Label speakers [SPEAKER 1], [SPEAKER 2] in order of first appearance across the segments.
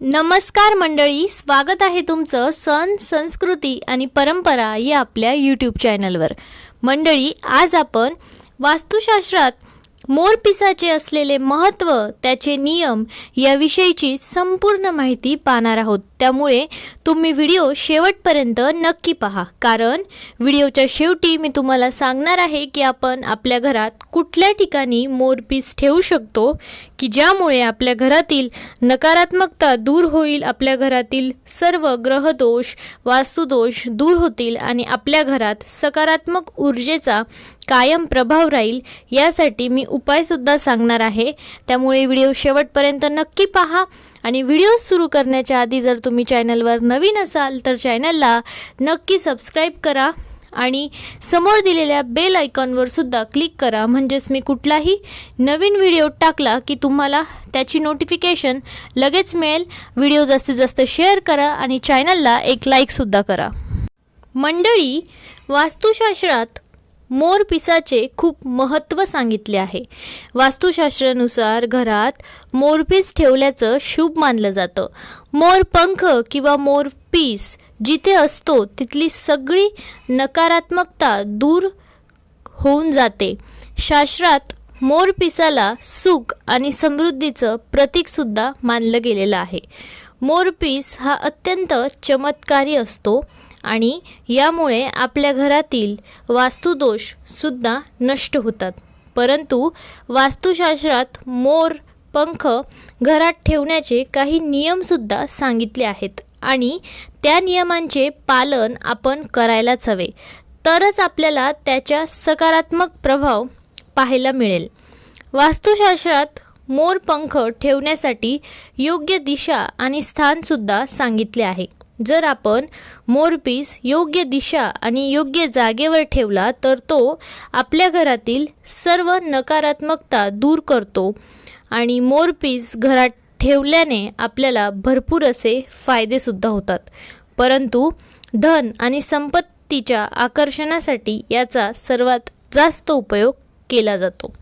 [SPEAKER 1] नमस्कार मंडळी स्वागत आहे तुमचं सण संस्कृती आणि परंपरा या आपल्या यूट्यूब चॅनलवर मंडळी आज आपण वास्तुशास्त्रात मोरपिसाचे असलेले महत्त्व त्याचे नियम याविषयीची संपूर्ण माहिती पाहणार आहोत. त्यामुळे तुम्ही व्हिडिओ शेवटपर्यंत नक्की पहा. कारण व्हिडिओच्या शेवटी मी तुम्हाला सांगणार आहे की आपण आपल्या घरात कुठल्या ठिकाणी मोरपीस ठेवू शकतो की ज्यामुळे आपल्या घरातील नकारात्मकता दूर होईल आपल्या घरातील सर्व ग्रहदोष वास्तुदोष दूर होतील आणि आपल्या घरात सकारात्मक ऊर्जेचा कायम प्रभाव राहील यासाठी मी उपायसुद्धा सांगणार आहे. त्यामुळे व्हिडिओ शेवटपर्यंत नक्की पहा आणि व्हिडिओ सुरू करण्याच्या आधी जर तुम्ही चॅनलवर नवीन असाल तर चॅनलला नक्की सबस्क्राईब करा आणि समोर दिलेल्या बेल आयकॉनवर सुद्धा क्लिक करा. म्हणजेच मी कुठलाही नवीन व्हिडिओ टाकला की तुम्हाला त्याची नोटिफिकेशन लगेच मिळेल. व्हिडिओ जास्तीत जास्त शेअर करा आणि चॅनलला एक लाईकसुद्धा करा. मंडळी वास्तुशास्त्रात मोरपिसाचे खूप महत्त्व सांगितले आहे. वास्तुशास्त्रानुसार घरात मोरपीस ठेवल्याचं शुभ मानलं जातं. मोरपंख किंवा मोरपीस जिथे असतो तिथली सगळी नकारात्मकता दूर होऊन जाते. शास्त्रात मोरपिसाला सुख आणि समृद्धीचं प्रतीकसुद्धा मानलं गेलेलं आहे. मोरपीस हा अत्यंत चमत्कारी असतो. आणि यामुळे आपल्या घरातील वास्तुदोषसुद्धा नष्ट होतात. परंतु वास्तुशास्त्रात मोर पंख घरात ठेवण्याचे काही नियमसुद्धा सांगितले आहेत आणि त्या नियमांचे पालन आपण करायलाच हवे. तरच आपल्याला त्याच्या सकारात्मक प्रभाव पाहायला मिळेल. वास्तुशास्त्रात मोर पंख ठेवण्यासाठी योग्य दिशा आणि स्थानसुद्धा सांगितले आहे. जर आपण मोरपीस योग्य दिशा आणि योग्य जागेवर ठेवला तर तो आपल्या घरातील सर्व नकारात्मकता दूर करतो आणि मोरपीस घरात ठेवल्याने आपल्याला भरपूर असे फायदेसुद्धा होतात. परंतु धन आणि संपत्तीच्या आकर्षणासाठी याचा सर्वात जास्त उपयोग केला जातो.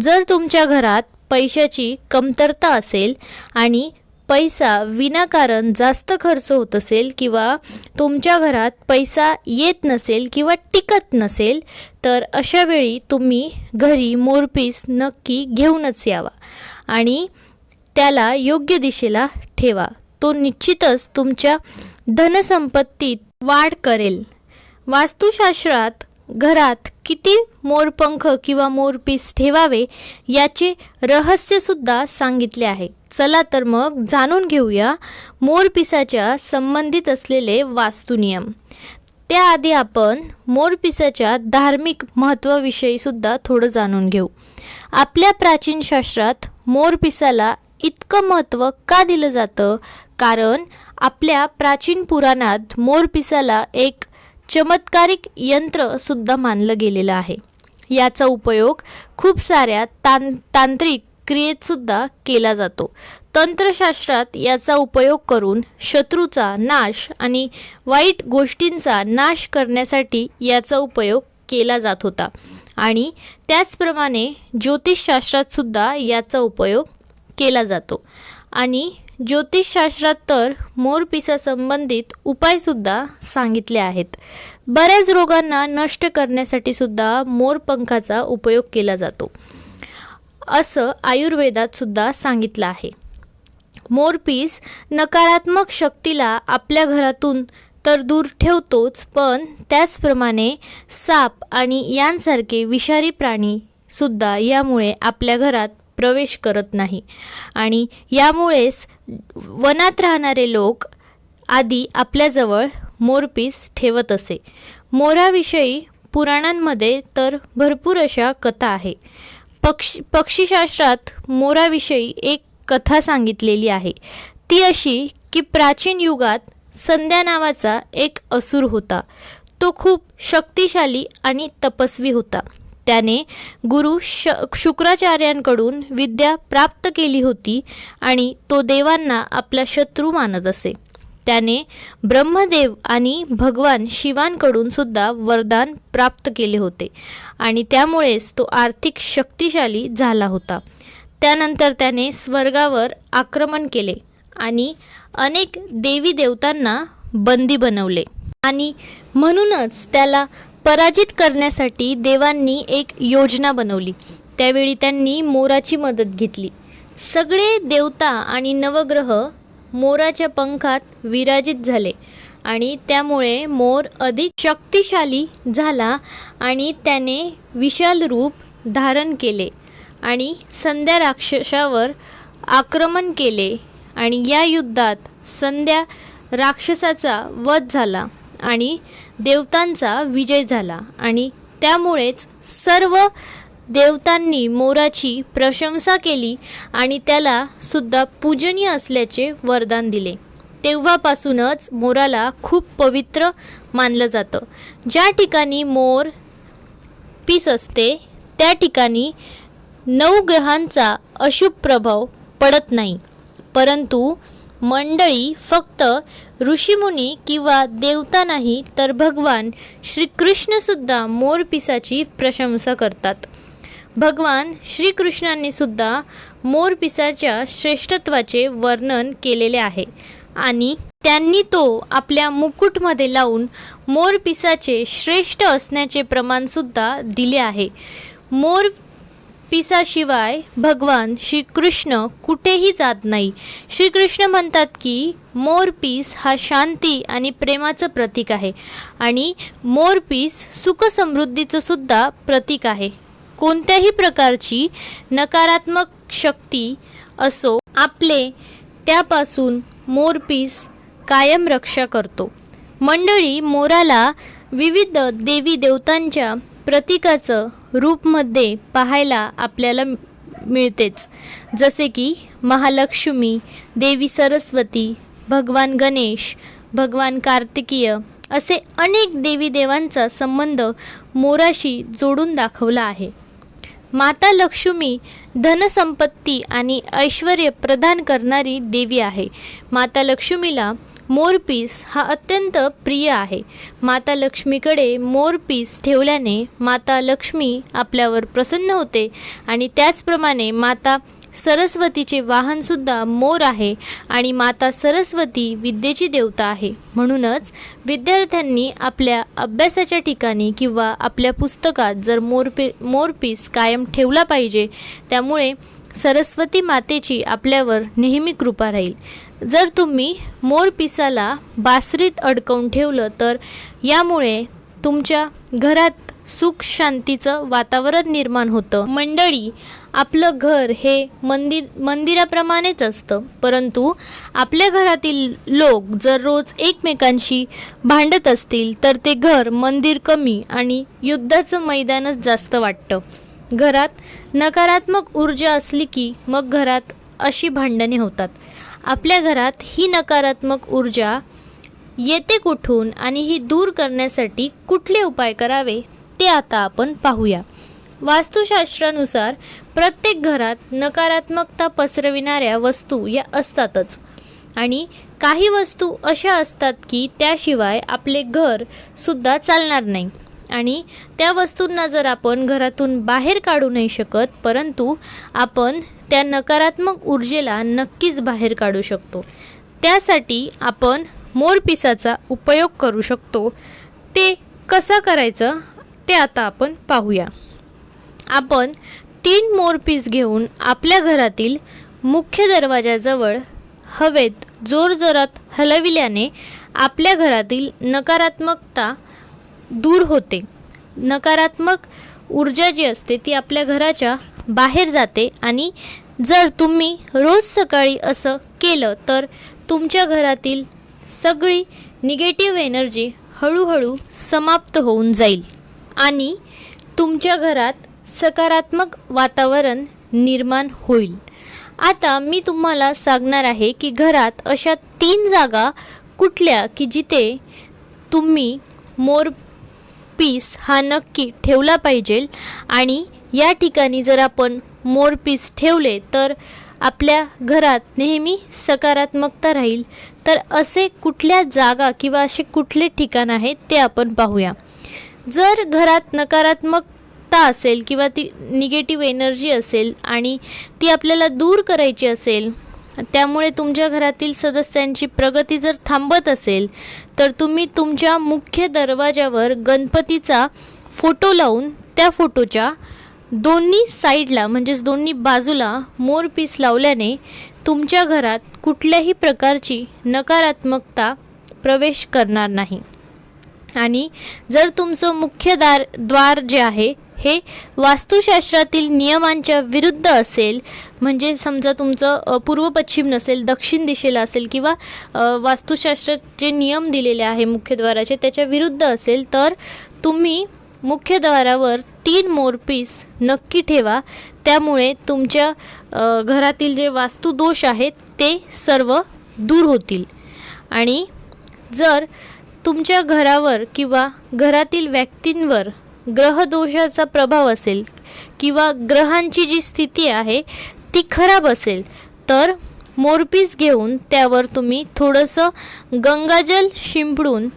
[SPEAKER 1] जर तुमच्या घरात पैशाची कमतरता असेल आणि पैसा विनाकारण जास्त खर्च होत असेल किंवा तुमच्या घरात पैसा येत नसेल किंवा टिकत नसेल तर अशा वेळी तुम्ही घरी मोरपीस नक्की घेऊनच यावा आणि त्याला योग्य दिशेला ठेवा. तो निश्चितच तुमच्या धनसंपत्तीत वाढ करेल. वास्तुशास्त्रात घरात किती मोरपंख किंवा मोरपीस ठेवावे याचे रहस्यसुद्धा सांगितले आहे. चला तर मग जाणून घेऊया मोरपिसाच्या संबंधित असलेले वास्तुनियम त्याआधी आपण मोरपिसाच्या धार्मिक महत्त्वाविषयी सुद्धा थोडं जाणून घेऊ. आपल्या प्राचीन शास्त्रात मोरपिसाला इतकं महत्त्व का दिलं जातं? कारण आपल्या प्राचीन पुराणात मोरपिसाला एक चमत्कारिक यंत्र सुद्धा मानलं गेलेलं आहे. याचा उपयोग खूप साऱ्या तां तांत्रिक क्रियेतसुद्धा केला जातो. तंत्रशास्त्रात याचा उपयोग करून शत्रूचा नाश आणि वाईट गोष्टींचा नाश करण्यासाठी याचा उपयोग केला जात होता. आणि त्याचप्रमाणे ज्योतिषशास्त्रात सुद्धा याचा उपयोग केला जातो. आणि ज्योतिषशास्त्रात तर मोरपिसासंबंधित उपायसुद्धा सांगितले आहेत. बऱ्याच रोगांना नष्ट करण्यासाठी सुद्धा मोरपंखाचा उपयोग केला जातो. असं आयुर्वेदात सुद्धा सांगितलं आहे. मोरपीस नकारात्मक शक्तीला आपल्या घरातून तर दूर ठेवतोच पण त्याचप्रमाणे साप आणि यांसारखे विषारी प्राणी सुद्धा यामुळे आपल्या घरात प्रवेश करत नाही. आणि यामुळेच वनात राहणारे लोक आधी आपल्याजवळ मोरपीस ठेवत असे. मोराविषयी पुराणांमध्ये तर भरपूर अशा कथा आहे. पक्ष पक्षीशास्त्रात मोराविषयी एक कथा सांगितलेली आहे. ती अशी की प्राचीन युगात संध्या नावाचा एक असुर होता. तो खूप शक्तिशाली आणि तपस्वी होता. त्याने गुरु श शुक्राचार्यांकडून विद्या प्राप्त केली होती आणि तो देवांना आपला शत्रू मानत असे. त्याने ब्रह्मदेव आणि भगवान शिवांकडून सुद्धा वरदान प्राप्त केले होते आणि त्यामुळेच तो आर्थिक शक्तिशाली झाला होता. त्यानंतर त्याने स्वर्गावर आक्रमण केले आणि अनेक देवी देवतांना बंदी बनवले आणि म्हणूनच त्याला पराजित करण्यासाठी देवांनी एक योजना बनवली. त्यावेळी त्यांनी मोराची मदत घेतली. सगळे देवता आणि नवग्रह मोराच्या पंखात विराजित झाले आणि त्यामुळे मोर अधिक शक्तिशाली झाला आणि त्याने विशाल रूप धारण केले आणि संध्या राक्षसावर आक्रमण केले आणि या युद्धात संध्या राक्षसाचा वध झाला आणि देवतांचा विजय झाला आणि त्यामुळेच सर्व देवतांनी मोराची प्रशंसा केली आणि त्याला सुद्धा पूजनीय असल्याचे वरदान दिले. तेव्हापासूनच मोराला खूप पवित्र मानलं जातं. ज्या ठिकाणी मोर पीस असते त्या ठिकाणी नऊ ग्रहांचा अशुभ प्रभाव पडत नाही. परंतु मंडळी फक्त ऋषीमुनी किंवा देवता नाही तर भगवान श्रीकृष्णसुद्धा मोरपिसाची प्रशंसा करतात. भगवान श्रीकृष्णांनी सुद्धा मोरपिसाच्या श्रेष्ठत्वाचे वर्णन केलेले आहे आणि त्यांनी तो आपल्या मुकुटमध्ये लावून मोरपिसाचे श्रेष्ठ असण्याचे प्रमाणसुद्धा दिले आहे. मोर पिसाशिवाय भगवान श्रीकृष्ण कुठेही जात नाही. श्रीकृष्ण म्हणतात की मोरपीस हा शांती आणि प्रेमाचं प्रतीक आहे आणि मोरपीस सुख समृद्धीचं सुद्धा प्रतीक आहे. कोणत्याही प्रकारची नकारात्मक शक्ती असो आपले त्यापासून मोरपीस कायम रक्षा करतो. मंडळी मोराला विविध देवी देवतांच्या प्रतीकाचं रूपमध्ये पाहायला आपल्याला मिळतेच. जसे की महालक्ष्मी देवी सरस्वती भगवान गणेश भगवान कार्तिकीय असे अनेक देवी देवांचा संबंध मोराशी जोडून दाखवला आहे. माता लक्ष्मी धनसंपत्ती आणि ऐश्वर प्रदान करणारी देवी आहे. माता लक्ष्मीला मोरपीस हा अत्यंत प्रिय आहे. माता लक्ष्मीकडे मोरपीस ठेवल्याने माता लक्ष्मी आपल्यावर प्रसन्न होते आणि त्याचप्रमाणे माता सरस्वतीचे वाहनसुद्धा मोर आहे आणि माता सरस्वती विद्येची देवता आहे. म्हणूनच विद्यार्थ्यांनी आपल्या अभ्यासाच्या ठिकाणी किंवा आपल्या पुस्तकात जर मोरपी मोरपीस कायम ठेवला पाहिजे त्यामुळे सरस्वती मातेची आपल्यावर नेहमी कृपा राहील. जर तुम्ही मोरपिसाला बासरीत अडकवून ठेवलं तर यामुळे तुमच्या घरात सुख शांतीचं वातावरण निर्माण होतं. मंडळी आपलं घर हे मंदिर मंदिराप्रमाणेच असतं. परंतु आपल्या घरातील लोक जर रोज एकमेकांशी भांडत असतील तर ते घर मंदिर कमी आणि युद्धाचं मैदानच जास्त वाटतं. घरात नकारात्मक ऊर्जा असली की मग घरात अशी भांडणे होतात. आपल्या घरात ही नकारात्मक ऊर्जा येते कुठून आणि ही दूर करण्यासाठी कुठले उपाय करावे ते आता आपण पाहूया. वास्तुशास्त्रानुसार प्रत्येक घरात नकारात्मकता पसरविणाऱ्या वस्तू या असतातच आणि काही वस्तू अशा असतात की त्याशिवाय आपले घर सुद्धा चालणार नाही. आणि त्या वस्तूंना जर आपण घरातून बाहेर काढू नाही शकत परंतु आपण त्या नकारात्मक ऊर्जेला नक्कीच बाहेर काढू शकतो. त्यासाठी आपण मोरपिसाचा उपयोग करू शकतो. ते कसं करायचं ते आता आपण पाहूया. आपण तीन मोरपीस घेऊन आपल्या घरातील मुख्य दरवाजाजवळ हवेत जोरजोरात हलविल्याने आपल्या घरातील नकारात्मकता दूर होते. नकारात्मक ऊर्जा जी असते ती आपल्या घराच्या बाहेर जाते आणि जर तुम्ही रोज सकाळी असं केलं तर तुमच्या घरातील सगळी निगेटिव्ह एनर्जी हळूहळू समाप्त होऊन जाईल आणि तुमच्या घरात सकारात्मक वातावरण निर्माण होईल. आता मी तुम्हाला सांगणार आहे की घरात अशा तीन जागा कुठल्या की जिथे तुम्ही मोर पीस हा नक्की ठेवला पाहिजे. आणि या ठिकाणी जर आपण मोर पीस ठेवले तर आपल्या घरात नेहमी सकारात्मकता राहील. तर असे कुठल्या जागा किंवा असे कुठले ठिकाण आहेत ते आपण पाहूया. जर घरात नकारात्मकता असेल किंवा ती निगेटिव्ह एनर्जी असेल आणि ती आपल्याला दूर करायची असेल त्यामुळे तुमच्या घरातील सदस्यांची प्रगती जर थांबत असेल तर तुम्ही तुमच्या मुख्य दरवाजावर गणपतीचा फोटो लावून त्या फोटोच्या दोन्ही साईडला म्हणजेच दोन्ही बाजूला मोर पीस लावल्याने तुमच्या घरात कुठल्याही प्रकारची नकारात्मकता प्रवेश करणार नाही. आणि जर तुमचं मुख्य दार द्वार जे आहे हे वास्तुशास्त्रातील नियमांच्या विरुद्ध असेल म्हणजे समजा तुमचं पूर्व पश्चिम नसेल दक्षिण दिशेला असेल किंवा वास्तुशास्त्रात जे नियम दिलेले आहे मुख्यद्वाराचे त्याच्या विरुद्ध असेल तर तुम्ही मुख्यद्वारावर तीन मोरपीस नक्की ठेवा. त्यामुळे तुमच्या घरातील जे वास्तुदोष आहेत ते सर्व दूर होतील. आणि जर तुमच्या घरावर किंवा घरातील व्यक्तींवर ग्रहदोषाचा प्रभाव असेल किंवा ग्रहांची जी स्थिती आहे ती खराब असेल तर मोरपीस घेऊन त्यावर तुम्ही थोडंसं गंगाजल शिंपडून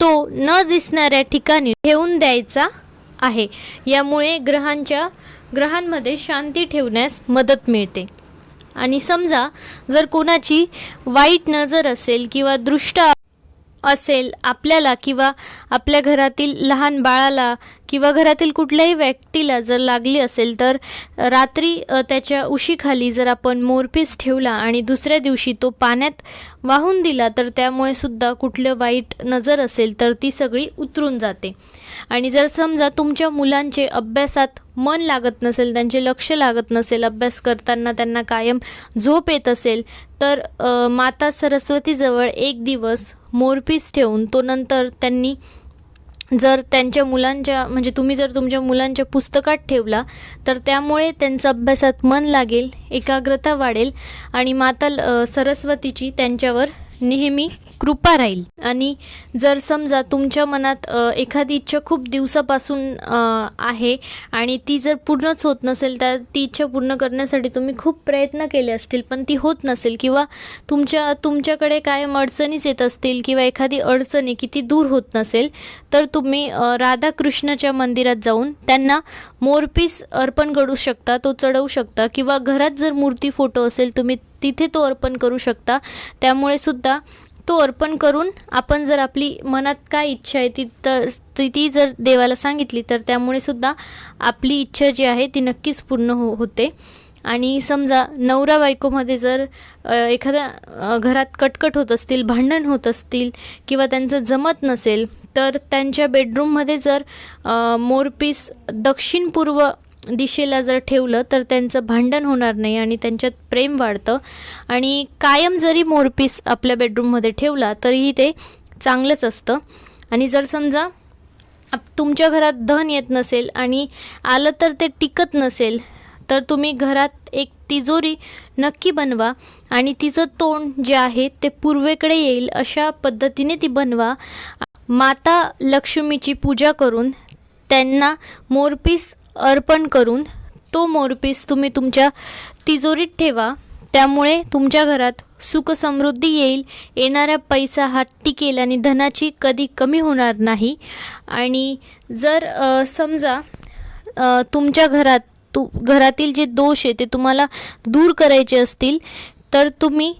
[SPEAKER 1] तो न दिसणाऱ्या ठिकाणी ठेवून द्यायचा आहे. यामुळे ग्रहांच्या ग्रहांमध्ये शांती ठेवण्यास मदत मिळते. आणि समजा जर कोणाची वाईट नजर असेल किंवा दृष्ट असेल आपल्याला किंवा आपल्या घरातील लहान बाळाला किंवा घरातील कुठल्याही व्यक्तीला जर लागली असेल तर रात्री त्याच्या उशीखाली जर आपण मोरपीस ठेवला आणि दुसऱ्या दिवशी तो पाण्यात वाहून दिला तर त्यामुळे सुद्धा कुठलं वाईट नजर असेल तर ती सगळी उतरून जाते. आणि जर समजा तुमच्या मुलांचे अभ्यासात मन लागत नसेल त्यांचे लक्ष लागत नसेल अभ्यास करताना त्यांना कायम झोप येत असेल तर माता सरस्वतीजवळ एक दिवस मोरपीस ठेवून तो नंतर त्यांनी जर त्यांच्या मुलांच्या म्हणजे तुम्ही जर तुमच्या मुलांच्या पुस्तकात ठेवला तर त्यामुळे त्यांचं अभ्यासात मन लागेल एकाग्रता वाढेल आणि माता सरस्वतीची त्यांच्यावर नेहमी कृपा राहील. आणि जर समजा तुमच्या मनात एखादी इच्छा खूप दिवसापासून आहे आणि ती जर पूर्णच होत नसेल तर ती इच्छा पूर्ण करण्यासाठी तुम्ही खूप प्रयत्न केले असतील पण ती होत नसेल किंवा तुमच्या तुमच्याकडे कायम अडचणीच येत असतील किंवा एखादी अडचण आहे की ती दूर होत नसेल तर तुम्ही राधाकृष्णाच्या मंदिरात जाऊन त्यांना मोरपीस अर्पण करू शकता तो चढवू शकता किंवा घरात जर मूर्ती फोटो असेल तुम्ही तिथे तो अर्पण करू शकता. त्यामुळे सुद्धा तो अर्पण करून आपण जर आपली मनात काय इच्छा आहे ती तर ती ती जर देवाला सांगितली तर त्यामुळे सुद्धा आपली इच्छा जी आहे ती नक्कीच पूर्ण हो होते. आणि समजा नवरा बायकोमध्ये जर एखाद्या घरात कटकट होत असतील भांडण होत असतील किंवा त्यांचं जमत नसेल तर त्यांच्या बेडरूममध्ये जर मोरपीस दक्षिणपूर्व दिशेला जर ठेवलं तर त्यांचं भांडण होणार नाही आणि त्यांच्यात प्रेम वाढतं. आणि कायम जरी मोरपीस आपल्या बेडरूममध्ये ठेवला तरीही ते चांगलंच असतं. आणि जर समजा आप- तुमच्या घरात धन येत नसेल आणि आलं तर ते टिकत नसेल तर तुम्ही घरात एक तिजोरी नक्की बनवा आणि तिचं तोंड जे आहे ते पूर्वेकडे येईल अशा पद्धतीने ती बनवा. माता लक्ष्मीची पूजा करून त्यांना मोरपीस अर्पण करून तो मोरपीस तुम्ही तुमच्या तिजोरीत ठेवा. त्यामुळे तुमच्या घरात सुख समृद्धी येईल. येणारा पैसा हा टिकेल आणि धनाची कधी कमी होणार नाही. आणि जर समजा तुमच्या घरात तु घरातील जे दोष आहे ते तुम्हाला दूर करायचे असतील तर तुम्ही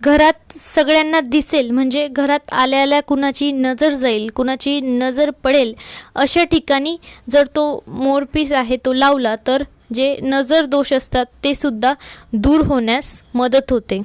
[SPEAKER 1] घरात सगळ्यांना दिसेल म्हणजे घरात आल्या आल्या कुणाची नजर जाईल कुणाची नजर पडेल अशा ठिकाणी जर तो मोरपीस आहे तो लावला तर जे नजर दोष असतात ते सुद्धा दूर होण्यास मदत होते.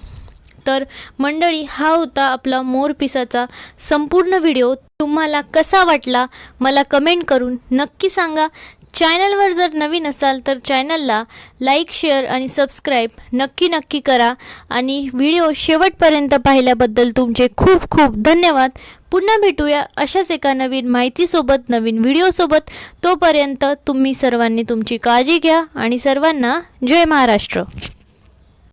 [SPEAKER 1] तर मंडळी हा होता आपला मोरपिसाचा संपूर्ण व्हिडिओ. तुम्हाला कसा वाटला मला कमेंट करून नक्की सांगा. चॅनलवर जर नवीन असाल तर चॅनलला लाईक शेअर आणि सबस्क्राईब नक्की नक्की करा. आणि व्हिडिओ शेवटपर्यंत पाहिल्याबद्दल तुमचे खूप खूप धन्यवाद. पुन्हा भेटूया अशाच एका नवीन माहितीसोबत नवीन व्हिडिओसोबत तोपर्यंत तुम्ही सर्वांनी तुमची काळजी घ्या आणि सर्वांना जय महाराष्ट्र.